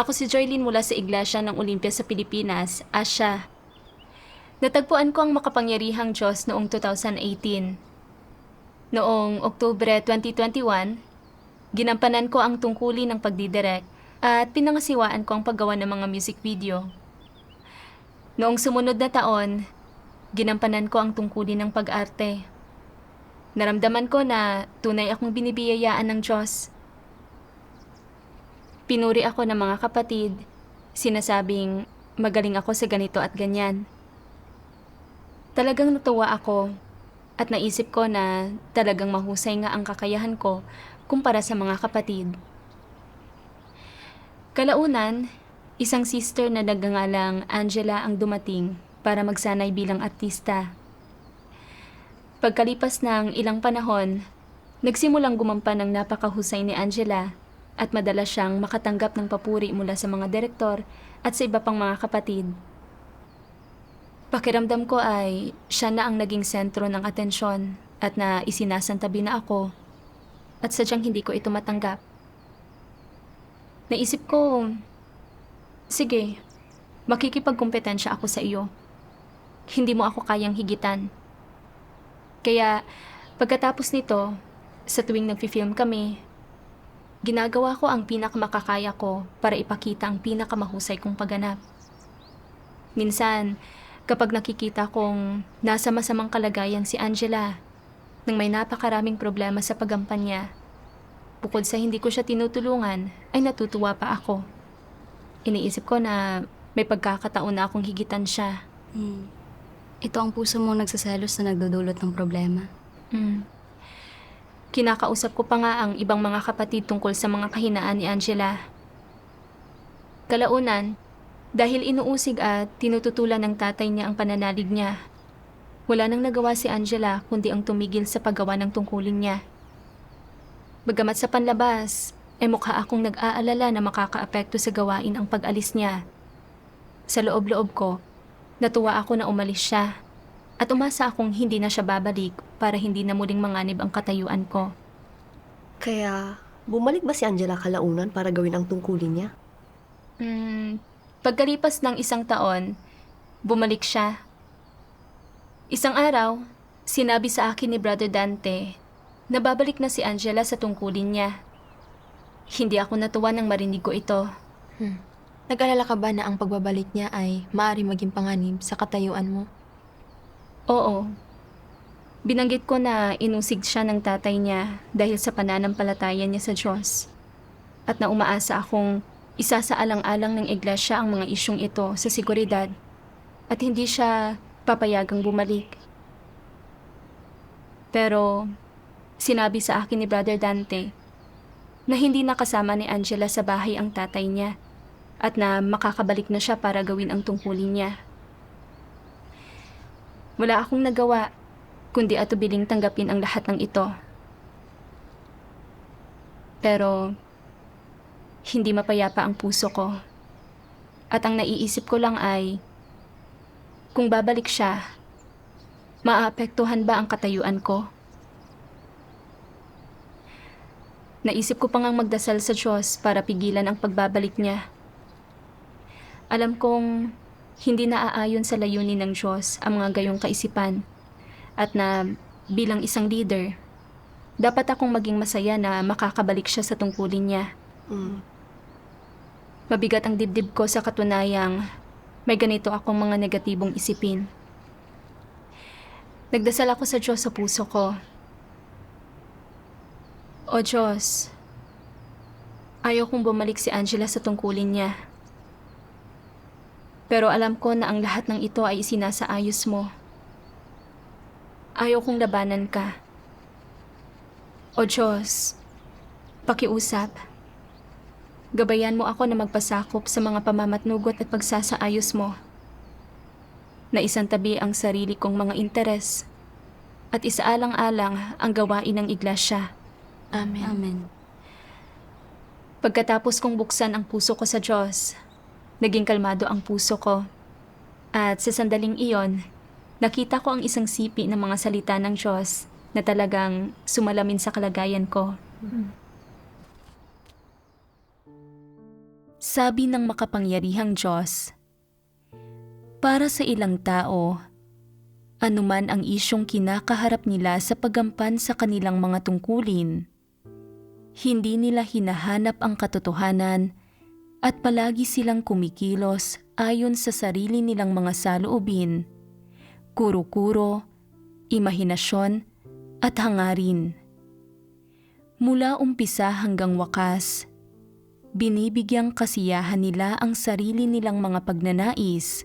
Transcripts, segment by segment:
Ako si Joylene mula sa Iglesia ng Olympia sa Pilipinas, Asya. Natagpuan ko ang makapangyarihang Diyos noong 2018. Noong Oktubre 2021, ginampanan ko ang tungkulin ng pagdidirect at pinangasiwaan ko ang paggawa ng mga music video. Noong sumunod na taon, ginampanan ko ang tungkulin ng pag-arte. Naramdaman ko na tunay akong binibiyayaan ng Diyos. Pinuri ako ng mga kapatid, sinasabing magaling ako sa ganito at ganyan. Talagang natuwa ako at naisip ko na talagang mahusay nga ang kakayahan ko kumpara sa mga kapatid. Kalaunan, isang sister na nagngangalang Angela ang dumating para magsanay bilang artista. Pagkalipas ng ilang panahon, nagsimulang gumampan ng napakahusay ni Angela at madalas siyang makatanggap ng papuri mula sa mga direktor at sa iba pang mga kapatid. Pakiramdam ko ay siya na ang naging sentro ng atensyon at na isinasantabi na ako at sadyang hindi ko ito matanggap. Naisip ko, sige, makikipagkumpetensya ako sa iyo. Hindi mo ako kayang higitan. Kaya pagkatapos nito, sa tuwing nagfi-film kami, ginagawa ko ang pinakamakakaya ko para ipakita ang pinakamahusay kong pagganap. Minsan, kapag nakikita kong nasa masamang kalagayan si Angela, nang may napakaraming problema sa paggampan niya, bukod sa hindi ko siya tinutulungan, ay natutuwa pa ako. Iniisip ko na may pagkakataon na akong higitan siya. Hmm. Ito ang puso mong nagsaselos na nagdudulot ng problema. Mm. Kinakausap ko pa nga ang ibang mga kapatid tungkol sa mga kahinaan ni Angela. Kalaunan, dahil inuusig at tinututulan ng tatay niya ang pananalig niya, wala nang nagawa si Angela kundi ang tumigil sa paggawa ng tungkulin niya. Bagamat sa panlabas, ay mukha akong nag-aalala na makakaapekto sa gawain ang pag-alis niya. Sa loob-loob ko, natuwa ako na umalis siya at umasa akong hindi na siya babalik para hindi na muling manganib ang katayuan ko. Kaya, bumalik ba si Angela kalaunan para gawin ang tungkulin niya? Hmm, pagkalipas ng isang taon, bumalik siya. Isang araw, sinabi sa akin ni Brother Dante na babalik na si Angela sa tungkulin niya. Hindi ako natuwa nang marinig ko ito. Nag-alala ka ba na ang pagbabalik niya ay maaari maging panganib sa katayuan mo? Oo. Binanggit ko na inusig siya ng tatay niya dahil sa pananampalataya niya sa Diyos. At na umaasa akong isa sa alang-alang ng iglesia ang mga isyong ito sa seguridad at hindi siya papayagang bumalik. Pero sinabi sa akin ni Brother Dante na hindi nakasama ni Angela sa bahay ang tatay niya at na makakabalik na siya para gawin ang tungkulin niya. Wala akong nagawa, kundi atubiling tanggapin ang lahat ng ito. Pero, hindi mapayapa ang puso ko. At ang naiisip ko lang ay, kung babalik siya, maapektuhan ba ang katayuan ko? Naisip ko pa ngang magdasal sa Diyos para pigilan ang pagbabalik niya. Alam kong hindi naaayon sa layunin ng Diyos ang mga gayong kaisipan at na bilang isang leader, dapat akong maging masaya na makakabalik siya sa tungkulin niya. Mm. Mabigat ang dibdib ko sa katunayang may ganito akong mga negatibong isipin. Nagdasal ako sa Diyos sa puso ko. O Diyos, ayaw kong bumalik si Angela sa tungkulin niya. Pero alam ko na ang lahat ng ito ay isinasaayos mo. Ayaw kong labanan ka. O Diyos, pakiusap. Gabayan mo ako na magpasakop sa mga pamamatnugot at pagsasaayos mo. Na isang tabi ang sarili kong mga interes at isaalang-alang ang gawain ng iglesia. Amen. Amen. Pagkatapos kong buksan ang puso ko sa Diyos, naging kalmado ang puso ko. At sa sandaling iyon, nakita ko ang isang sipi ng mga salita ng Diyos na talagang sumalamin sa kalagayan ko. Sabi ng makapangyarihang Diyos, Para sa ilang tao, anuman ang isyong kinakaharap nila sa paggampan sa kanilang mga tungkulin, hindi nila hinahanap ang katotohanan at palagi silang kumikilos ayon sa sarili nilang mga saloobin, kuro-kuro, imahinasyon at hangarin. Mula umpisa hanggang wakas, binibigyang kasiyahan nila ang sarili nilang mga pagnanais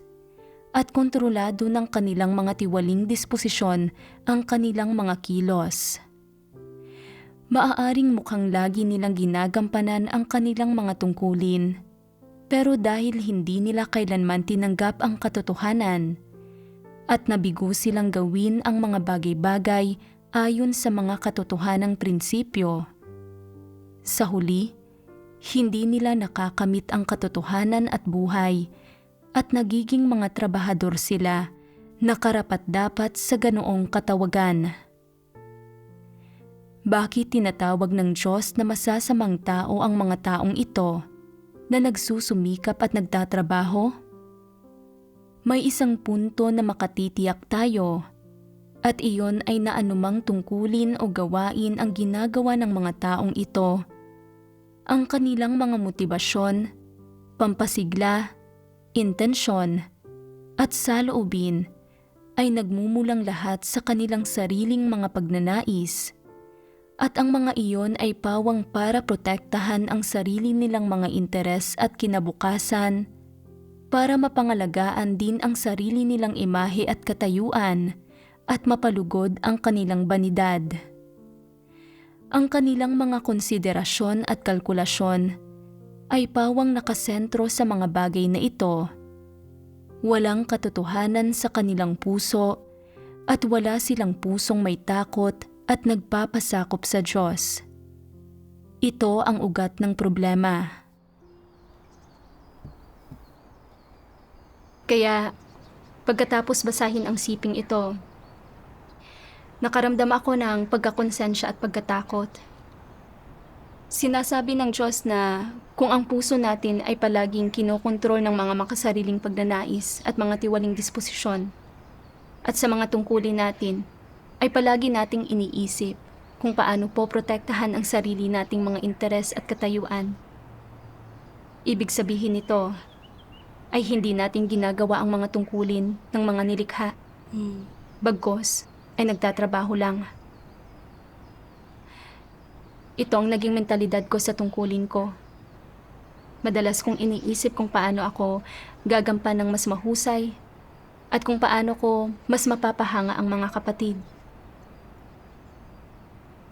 at kontrolado ng kanilang mga tiwaling disposisyon ang kanilang mga kilos. Maaaring mukhang lagi nilang ginagampanan ang kanilang mga tungkulin, pero dahil hindi nila kailanman tinanggap ang katotohanan at nabigo silang gawin ang mga bagay-bagay ayon sa mga katotohanang prinsipyo. Sa huli, hindi nila nakakamit ang katotohanan at buhay at nagiging mga trabahador sila na karapat-dapat sa ganoong katawagan. Bakit tinatawag ng Diyos na masasamang tao ang mga taong ito na nagsusumikap at nagtatrabaho? May isang punto na makatitiyak tayo at iyon ay na anumang tungkulin o gawain ang ginagawa ng mga taong ito. Ang kanilang mga motibasyon, pampasigla, intensyon, at saloobin ay nagmumulang lahat sa kanilang sariling mga pagnanais at ang mga iyon ay pawang para protektahan ang sarili nilang mga interes at kinabukasan para mapangalagaan din ang sarili nilang imahe at katayuan at mapalugod ang kanilang banidad. Ang kanilang mga konsiderasyon at kalkulasyon ay pawang nakasentro sa mga bagay na ito. Walang katotohanan sa kanilang puso at wala silang pusong may takot at nagpapasakop sa Diyos. Ito ang ugat ng problema. Kaya, pagkatapos basahin ang siping ito, nakaramdam ako ng pagkakonsensya at pagkatakot. Sinasabi ng Diyos na kung ang puso natin ay palaging kinokontrol ng mga makasariling pagnanais at mga tiwaling disposisyon, at sa mga tungkulin natin, ay palagi nating iniisip kung paano po protektahan ang sarili nating mga interes at katayuan. Ibig sabihin nito ay hindi natin ginagawa ang mga tungkulin ng mga nilikha. Hmm. Bagkos ay nagtatrabaho lang. Ito ang naging mentalidad ko sa tungkulin ko. Madalas kong iniisip kung paano ako gagampan ng mas mahusay at kung paano ko mas mapapahanga ang mga kapatid.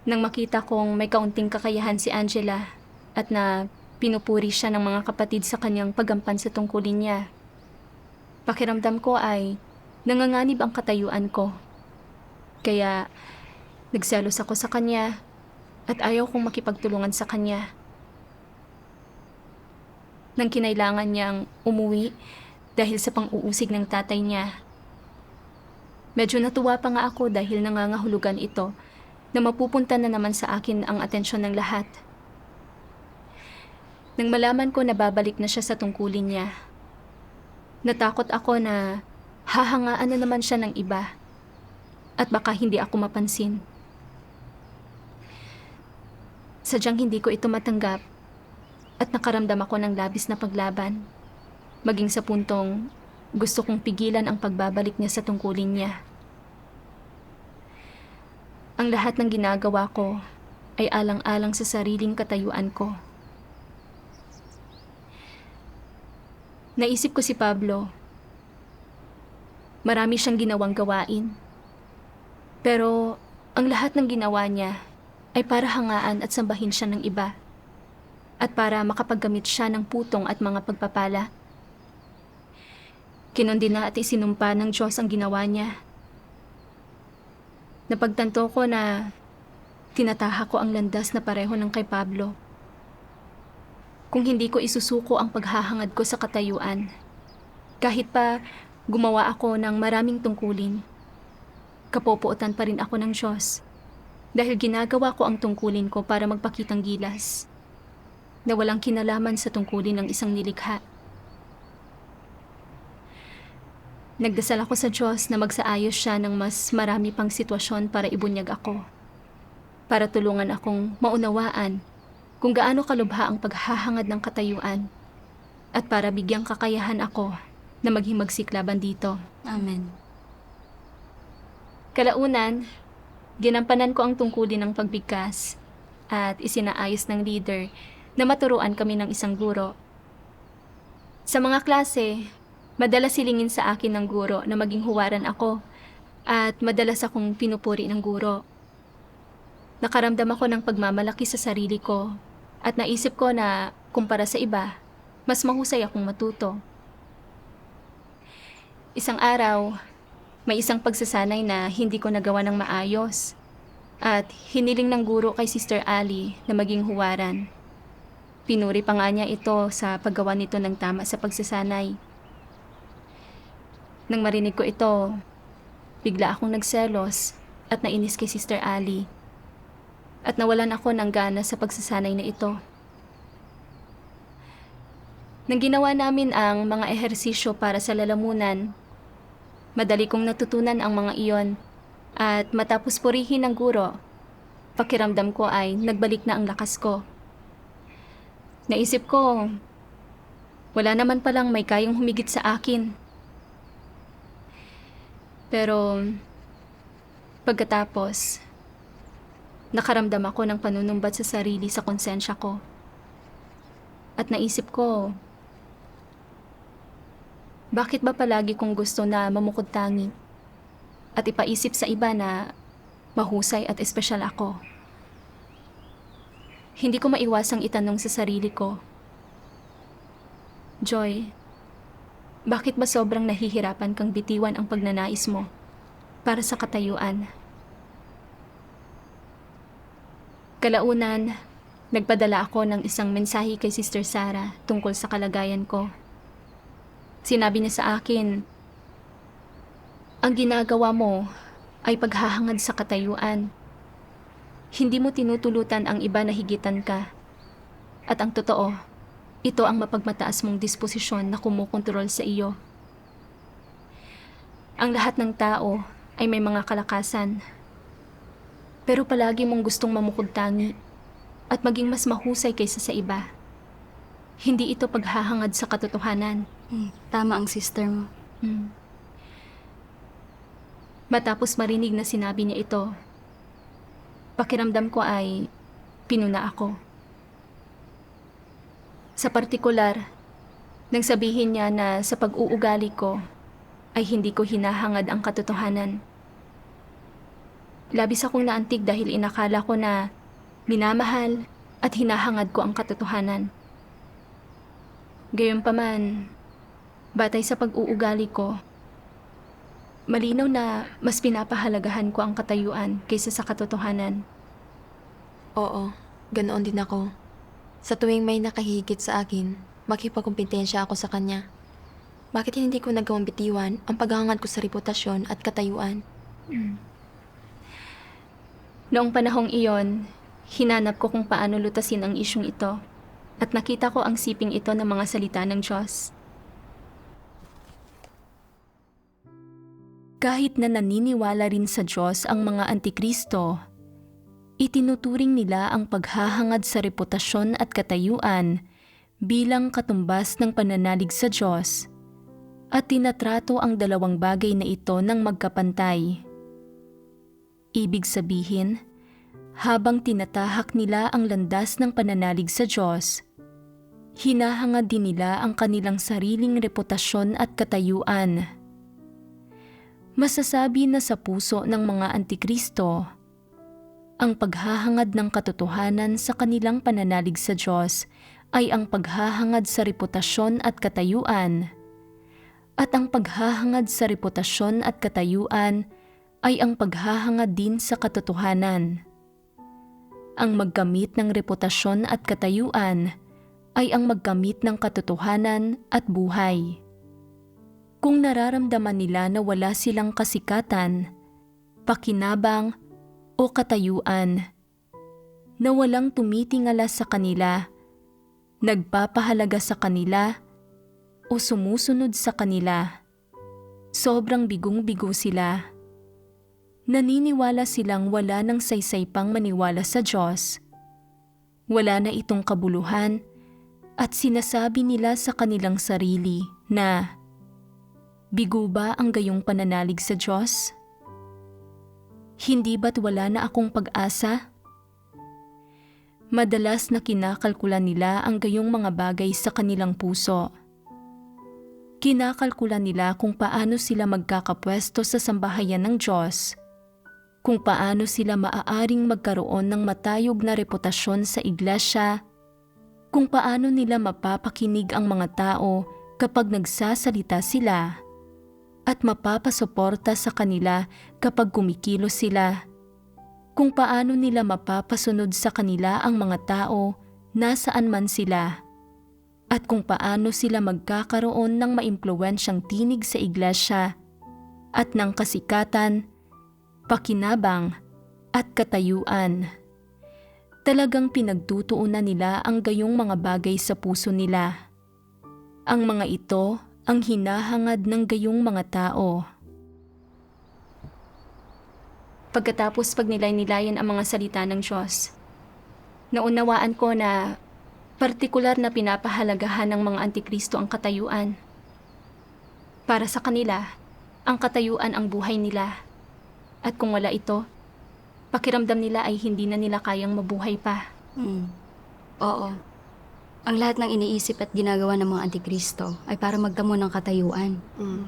Nang makita kong may kaunting kakayahan si Angela at na pinupuri siya ng mga kapatid sa kanyang paggampan sa tungkulin niya, pakiramdam ko ay nanganganib ang katayuan ko. Kaya nagselos ako sa kanya at ayaw kong makipagtulungan sa kanya. Nang kinailangan niyang umuwi dahil sa pang-uusig ng tatay niya. Medyo natuwa pa nga ako dahil nangangahulugan ito na mapupunta na naman sa akin ang atensyon ng lahat. Nang malaman ko na babalik na siya sa tungkulin niya, natakot ako na hahangaan na naman siya ng iba at baka hindi ako mapansin. Sadyang hindi ko ito matanggap at nakaramdam ako ng labis na paglaban. Maging sa puntong gusto kong pigilan ang pagbabalik niya sa tungkulin niya. Ang lahat ng ginagawa ko ay alang-alang sa sariling katayuan ko. Naisip ko si Pablo. Marami siyang ginawang gawain. Pero ang lahat ng ginawa niya ay para hangaan at sambahin siya ng iba. At para makapaggamit siya ng putong at mga pagpapala. Kinundina at isinumpa ng Diyos ang ginawa niya. Napagtanto ko na tinataha ko ang landas na pareho ng kay Pablo. Kung hindi ko isusuko ang paghahangad ko sa katayuan, kahit pa gumawa ako ng maraming tungkulin, kapopuotan pa rin ako ng Diyos dahil ginagawa ko ang tungkulin ko para magpakitang gilas. na walang kinalaman sa tungkulin ng isang nilikha. Nagdasal ako sa Diyos na magsaayos siya ng mas marami pang sitwasyon para ibunyag ako. Para tulungan akong maunawaan kung gaano kalubha ang paghahangad ng katayuan at para bigyang kakayahan ako na maging magsiklaban dito. Amen. Kalaunan, ginampanan ko ang tungkulin ng pagbigkas at isinaayos ng leader na maturuan kami ng isang guro. Sa mga klase, madalas silingin sa akin ng guro na maging huwaran ako at madalas akong pinupuri ng guro. Nakaramdam ako ng pagmamalaki sa sarili ko at naisip ko na kumpara sa iba, mas mahusay akong matuto. Isang araw, may isang pagsasanay na hindi ko nagawa ng maayos. At hiniling ng guro kay Sister Ali na maging huwaran. Pinuri pa nga niya ito sa paggawa nito ng tama sa pagsasanay. Nang marinig ko ito, bigla akong nagselos at nainis kay Sister Ali. At nawalan ako ng gana sa pagsasanay na ito. Nang ginawa namin ang mga ehersisyo para sa lalamunan, Madali kong natutunan ang mga iyon at matapos purihin ng guro, pakiramdam ko ay nagbalik na ang lakas ko. Naisip ko, wala naman palang may kayang humigit sa akin. Pero pagkatapos, nakaramdam ako ng panunumbat sa sarili sa konsensya ko. At naisip ko, bakit ba palagi kong gusto na mamukod tangi at ipaisip sa iba na mahusay at espesyal ako? Hindi ko maiwasang itanong sa sarili ko, Joy, bakit ba sobrang nahihirapan kang bitiwan ang pagnanais mo para sa katayuan? Kalaunan, nagpadala ako ng isang mensahe kay Sister Sarah tungkol sa kalagayan ko. Sinabi niya sa akin, ang ginagawa mo ay paghahangad sa katayuan. Hindi mo tinutulutan ang iba na higitan ka. At ang totoo, ito ang mapagmataas mong disposisyon na kumukontrol sa iyo. Ang lahat ng tao ay may mga kalakasan. Pero palagi mong gustong mamukod tangi at maging mas mahusay kaysa sa iba. Hindi ito paghahangad sa katotohanan. Hmm, tama ang sister mo. Hmm. Matapos marinig na sinabi niya ito, pakiramdam ko ay pinuna ako. Sa partikular, nang sabihin niya na sa pag-uugali ko ay hindi ko hinahangad ang katotohanan. Labis akong naantig dahil inakala ko na minamahal at hinahangad ko ang katotohanan. Gayunpaman, batay sa pag-uugali ko, malinaw na mas pinapahalagahan ko ang katayuan kaysa sa katotohanan. Oo, ganoon din ako. Sa tuwing may nakahigit sa akin, makipagkumpetensya ako sa kanya. Bakit hindi ko nagawang bitiwan ang paghahangad ko sa reputasyon at katayuan? Noong panahong iyon, hinanap ko kung paano lutasin ang isyong ito at nakita ko ang siping ito ng mga salita ng Diyos. Kahit na naniniwala rin sa Diyos ang mga antikristo, itinuturing nila ang paghahangad sa reputasyon at katayuan bilang katumbas ng pananalig sa Diyos at tinatrato ang dalawang bagay na ito ng magkapantay. Ibig sabihin, habang tinatahak nila ang landas ng pananalig sa Diyos, hinahangad din nila ang kanilang sariling reputasyon at katayuan. Masasabi na sa puso ng mga antikristo, ang paghahangad ng katotohanan sa kanilang pananalig sa Diyos ay ang paghahangad sa reputasyon at katayuan. At ang paghahangad sa reputasyon at katayuan ay ang paghahangad din sa katotohanan. Ang maggamit ng reputasyon at katayuan ay ang maggamit ng katotohanan at buhay. Kung nararamdaman nila na wala silang kasikatan, pakinabang o katayuan, na walang tumitingala sa kanila nagpapahalaga sa kanila o sumusunod sa kanila. Sobrang bigong-bigo sila. Naniniwala silang wala ng saysay pang maniwala sa Diyos. Wala na itong kabuluhan at sinasabi nila sa kanilang sarili na Bigo ba ang gayong pananalig sa Diyos? Hindi ba't wala na akong pag-asa? Madalas na kinakalkulan nila ang gayong mga bagay sa kanilang puso. Kinakalkulan nila kung paano sila magkakapwesto sa sambahayan ng Diyos, kung paano sila maaaring magkaroon ng matayog na reputasyon sa iglesia, kung paano nila mapapakinig ang mga tao kapag nagsasalita sila, at mapapasuporta sa kanila kapag kumikilos sila kung paano nila mapapasunod sa kanila ang mga tao nasaan man sila at kung paano sila magkakaroon ng maimpluwensyang tinig sa iglesia at ng kasikatan, pakinabang at katayuan. Talagang pinagtutuunan nila ang gayong mga bagay sa puso nila. Ang mga ito ang hinahangad ng gayong mga tao. Pagkatapos pag nilay-nilayan ang mga salita ng Diyos, naunawaan ko na partikular na pinapahalagahan ng mga antikristo ang katayuan. Para sa kanila, ang katayuan ang buhay nila. At kung wala ito, pakiramdam nila ay hindi na nila kayang mabuhay pa. Mm. Oo. Ang lahat ng iniisip at ginagawa ng mga antikristo ay para magdamo ng katayuan. Mm.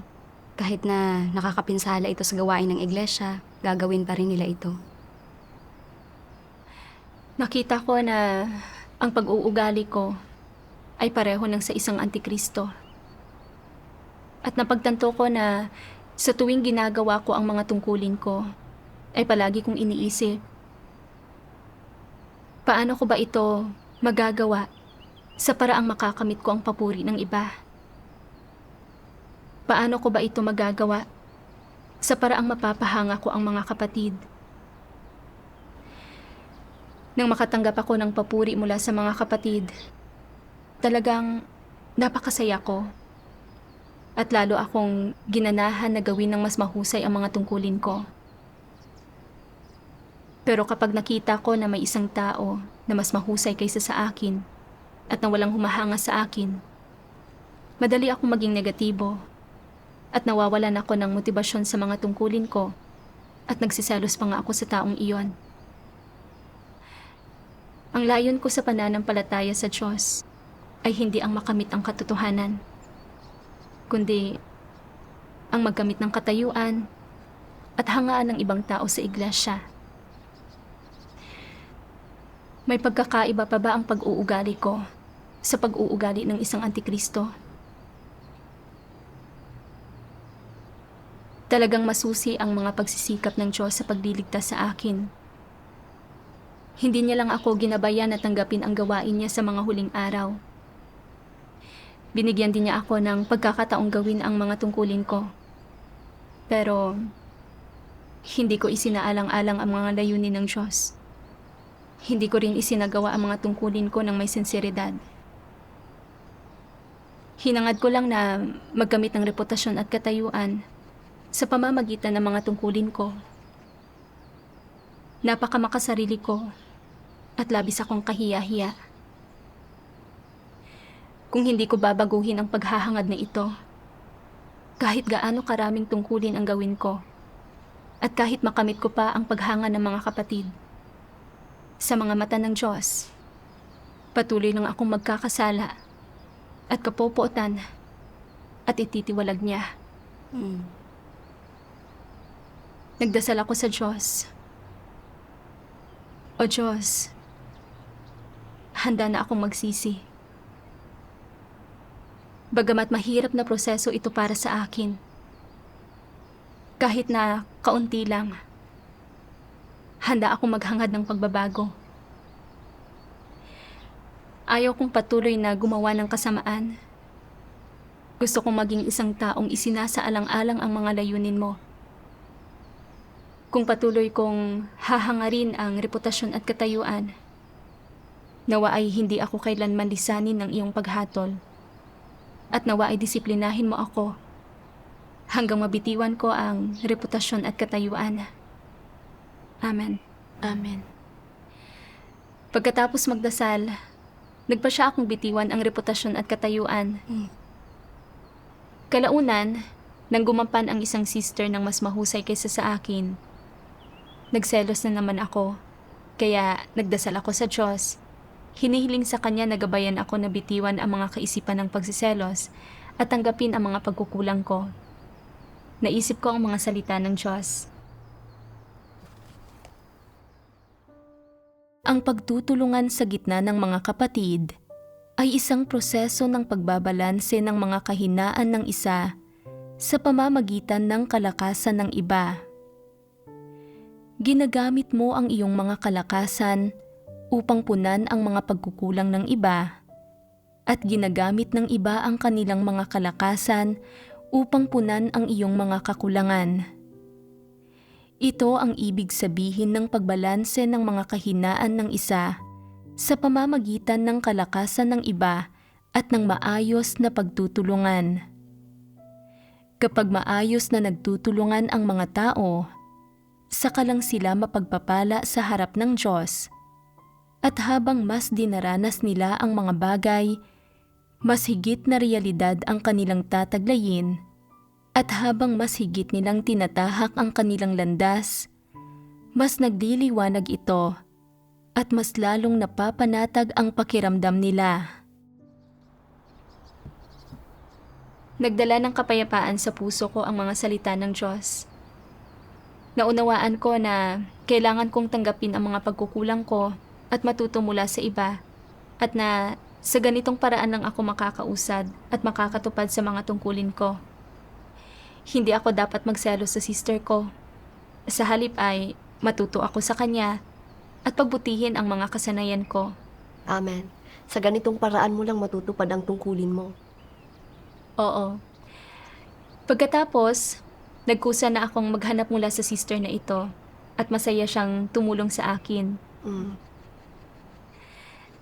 Kahit na nakakapinsala ito sa gawain ng iglesia, gagawin pa rin nila ito. Nakita ko na ang pag-uugali ko ay pareho ng sa isang antikristo. At napagtanto ko na sa tuwing ginagawa ko ang mga tungkulin ko, ay palagi kong iniisip, paano ko ba ito magagawa sa paraang makakamit ko ang papuri ng iba? Paano ko ba ito magagawa sa paraang mapapahanga ko ang mga kapatid? Nang makatanggap ako ng papuri mula sa mga kapatid, talagang napakasaya ko. At lalo akong ginanahan na gawin ng mas mahusay ang mga tungkulin ko. Pero kapag nakita ko na may isang tao na mas mahusay kaysa sa akin at na walang humahanga sa akin, madali akong maging negatibo at nawawalan ako ng motibasyon sa mga tungkulin ko at nagsiselos pa nga ako sa taong iyon. Ang layon ko sa pananampalataya sa Diyos ay hindi ang makamit ang katotohanan, kundi ang magkamit ng katayuan at hangaan ng ibang tao sa iglesia. May pagkakaiba pa ba ang pag-uugali ko sa pag-uugali ng isang antikristo? Talagang masusi ang mga pagsisikap ng Diyos sa pagliligtas sa akin. Hindi niya lang ako ginabayan na tanggapin ang gawain niya sa mga huling araw. Binigyan din niya ako ng pagkakataong gawin ang mga tungkulin ko. Pero, hindi ko isinaalang-alang ang mga layunin ng Diyos. Hindi ko rin isinagawa ang mga tungkulin ko ng may sinseridad. Hinangad ko lang na magkamit ng reputasyon at katayuan sa pamamagitan ng mga tungkulin ko. Napakamakasarili ko at labis akong kahiya-hiya. Kung hindi ko babaguhin ang paghahangad na ito, kahit gaano karaming tungkulin ang gawin ko, at kahit makamit ko pa ang paghanga ng mga kapatid, sa mga mata ng Diyos, patuloy lang akong magkakasala at kapopotan at ititiwalag niya. Mm. Nagdasal ako sa Diyos. O Diyos, handa na akong magsisi. Bagamat mahirap na proseso ito para sa akin. Kahit na kaunti lang, handa akong maghangad ng pagbabago. Ayaw kong patuloy na gumawa ng kasamaan. Gusto kong maging isang taong isinasaalang-alang ang mga layunin mo. Kung patuloy kong hahangarin ang reputasyon at katayuan, Nawa ay hindi ako kailanman lisanin ng iyong paghatol. At nawa ay disiplinahin mo ako hanggang mabitiwan ko ang reputasyon at katayuan. Amen. Amen. Pagkatapos magdasal, nagpa siya akong bitiwan ang reputasyon at katayuan. Mm. Kalaunan, nang gumampan ang isang sister ng mas mahusay kaysa sa akin, nagselos na naman ako. Kaya nagdasal ako sa Diyos. Hinihiling sa Kanya na gabayan ako na bitiwan ang mga kaisipan ng pagsiselos at tanggapin ang mga pagkukulang ko. Naisip ko ang mga salita ng Diyos. Ang pagtutulungan sa gitna ng mga kapatid ay isang proseso ng pagbabalanse ng mga kahinaan ng isa sa pamamagitan ng kalakasan ng iba. Ginagamit mo ang iyong mga kalakasan upang punan ang mga pagkukulang ng iba at ginagamit ng iba ang kanilang mga kalakasan upang punan ang iyong mga kakulangan. Ito ang ibig sabihin ng pagbalanse ng mga kahinaan ng isa sa pamamagitan ng kalakasan ng iba at ng maayos na pagtutulungan. Kapag maayos na nagtutulungan ang mga tao, saka lang sila mapagpapala sa harap ng Diyos. At habang mas dinaranas nila ang mga bagay, mas higit na realidad ang kanilang tataglayin at habang mas higit nilang tinatahak ang kanilang landas, mas nagdiliwanag ito at mas lalong napapanatag ang pakiramdam nila. Nagdala ng kapayapaan sa puso ko ang mga salita ng Diyos. Naunawaan ko na kailangan kong tanggapin ang mga pagkukulang ko at matuto mula sa iba at na sa ganitong paraan lang ako makakausad at makakatupad sa mga tungkulin ko. Hindi ako dapat magselo sa sister ko. Sa halip ay matuto ako sa kanya at pagbutihin ang mga kasanayan ko. Amen. Sa ganitong paraan mo lang matutupad ang tungkulin mo. Oo. Pagkatapos, nagkusa na akong maghanap mula sa sister na ito at masaya siyang tumulong sa akin. Mm.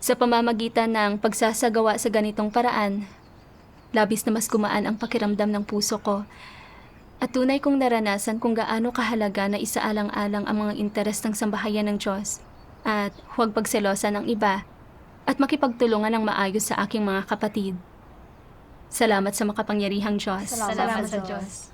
Sa pamamagitan ng pagsasagawa sa ganitong paraan, labis na mas gumaan ang pakiramdam ng puso ko at tunay kong naranasan kung gaano kahalaga na isaalang-alang ang mga interes ng sambahayan ng Diyos at huwag pagselosa ng iba at makipagtulungan ng maayos sa aking mga kapatid. Salamat sa makapangyarihang Diyos. Salamat sa Diyos.